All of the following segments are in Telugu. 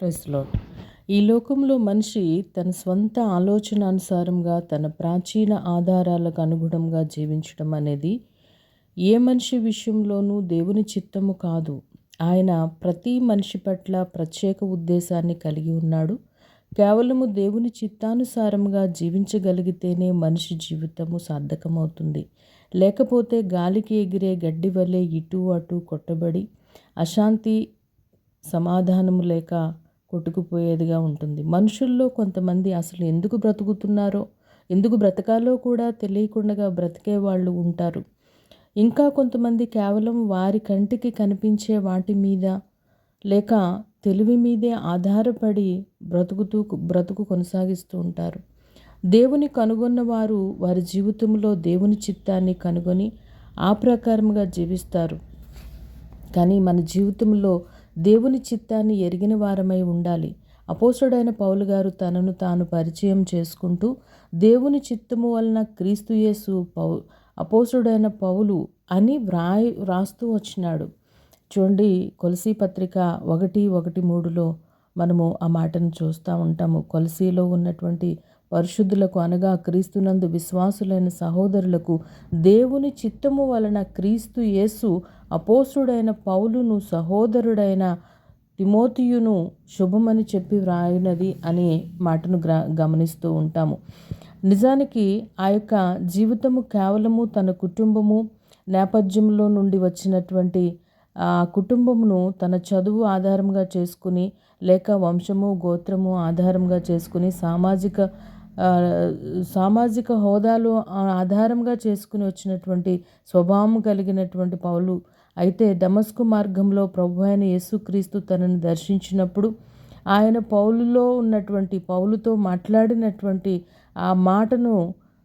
ప్రెస్లోట్ ఈ లోకంలో మనిషి తన స్వంత ఆలోచన అనుసారంగా తన ప్రాచీన ఆధారాలకు అనుగుణంగా జీవించడం అనేది ఏ మనిషి విషయంలోనూ దేవుని చిత్తము కాదు. ఆయన ప్రతి మనిషి పట్ల ప్రత్యేక ఉద్దేశాన్ని కలిగి ఉన్నాడు. కేవలము దేవుని చిత్తానుసారంగా జీవించగలిగితేనే మనిషి జీవితము సార్థకమవుతుంది. లేకపోతే గాలికి ఎగిరే గడ్డి వలె ఇటు అటు కొట్టబడి అశాంతి సమాధానము లేక కొట్టుకుపోయేదిగా ఉంటుంది. మనుషుల్లో కొంతమంది అసలు ఎందుకు బ్రతుకుతున్నారో ఎందుకు బ్రతకాలో కూడా తెలియకుండా బ్రతికే వాళ్ళు ఉంటారు. ఇంకా కొంతమంది కేవలం వారి కంటికి కనిపించే వాటి మీద లేక తెలివి మీదే ఆధారపడి బ్రతుకుతూ బ్రతుకు కొనసాగిస్తూ ఉంటారు. దేవుని కనుగొన్న వారు వారి జీవితంలో దేవుని చిత్తాన్ని కనుగొని ఆ ప్రకారంగా జీవిస్తారు. కానీ మన జీవితంలో దేవుని చిత్తాన్ని ఎరిగిన వారమై ఉండాలి. అపోసుడైన పౌలు గారు తనను తాను పరిచయం చేసుకుంటూ దేవుని చిత్తము వలన క్రీస్తుయేసు పౌ అపోసుడైన పౌలు అని వ్రాయి వ్రాస్తూ వచ్చినాడు. చూడండి కొలసీ పత్రిక ఒకటి ఒకటి మూడులో మనము ఆ మాటను చూస్తూ ఉంటాము. కొలసీలో ఉన్నటువంటి పరిశుద్ధులకు అనగా క్రీస్తునందు విశ్వాసులైన సహోదరులకు దేవుని చిత్తము వలన క్రీస్తు యేసు అపోసుడైన పౌలును సహోదరుడైన తిమోతియును శుభమని చెప్పి వ్రాయినది అనే మాటను గ్ర గమనిస్తూ ఉంటాము. నిజానికి ఆ యొక్క జీవితము కేవలము తన కుటుంబము నేపథ్యంలో నుండి వచ్చినటువంటి ఆ కుటుంబమును తన చదువు ఆధారంగా చేసుకుని లేక వంశము గోత్రము ఆధారంగా చేసుకుని సామాజిక సామాజిక హోదాలో ఆధారంగా చేసుకుని వచ్చినటువంటి స్వభావం కలిగినటువంటి పౌలు అయితే డమస్కు మార్గంలో ప్రభు అయిన యేసుక్రీస్తు తనను దర్శించినప్పుడు ఆయన పౌలులో ఉన్నటువంటి పౌలుతో మాట్లాడినటువంటి ఆ మాటను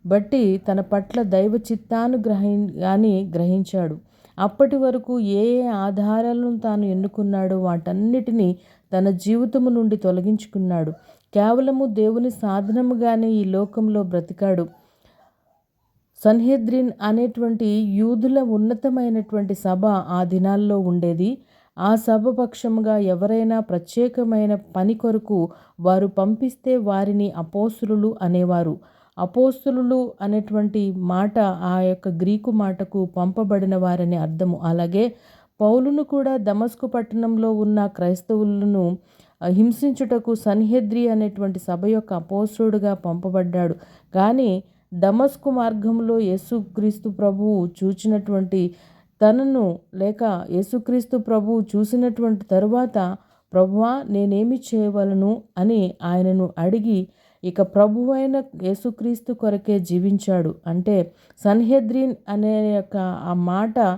బట్టి తన పట్ల దైవ చిత్తాను గ్రహి అని గ్రహించాడు. అప్పటి వరకు ఏ ఏ ఆధారాలను తాను ఎన్నుకున్నాడో వాటన్నిటినీ తన జీవితము నుండి తొలగించుకున్నాడు. కేవలము దేవుని సాధనముగానే ఈ లోకంలో బ్రతికాడు. సన్హెద్రిన్ అనేటువంటి యూదుల ఉన్నతమైనటువంటి సభ ఆ దినాల్లో ఉండేది. ఆ సభ పక్షముగా ఎవరైనా ప్రత్యేకమైన పని కొరకు వారు పంపిస్తే వారిని అపోసులు అనేవారు. అపోస్తులు అనేటువంటి మాట ఆ యొక్క గ్రీకు మాటకు పంపబడిన వారని అర్థము. అలాగే పౌలును కూడా దమస్కు పట్టణంలో ఉన్న క్రైస్తవులను హింసించుటకు సన్హెద్రి అనేటువంటి సభ యొక్క అపోసుడుగా పంపబడ్డాడు. కానీ డమస్కు మార్గంలో యేసుక్రీస్తు ప్రభువు చూచినటువంటి తనను లేక యేసుక్రీస్తు ప్రభువు చూసినటువంటి తరువాత ప్రభువా నేనేమి చేయవలను? అని ఆయనను అడిగి ఇక ప్రభువైన యేసుక్రీస్తు కొరకే జీవించాడు. అంటే సన్హెద్రిన్ అనే యొక్క ఆ మాట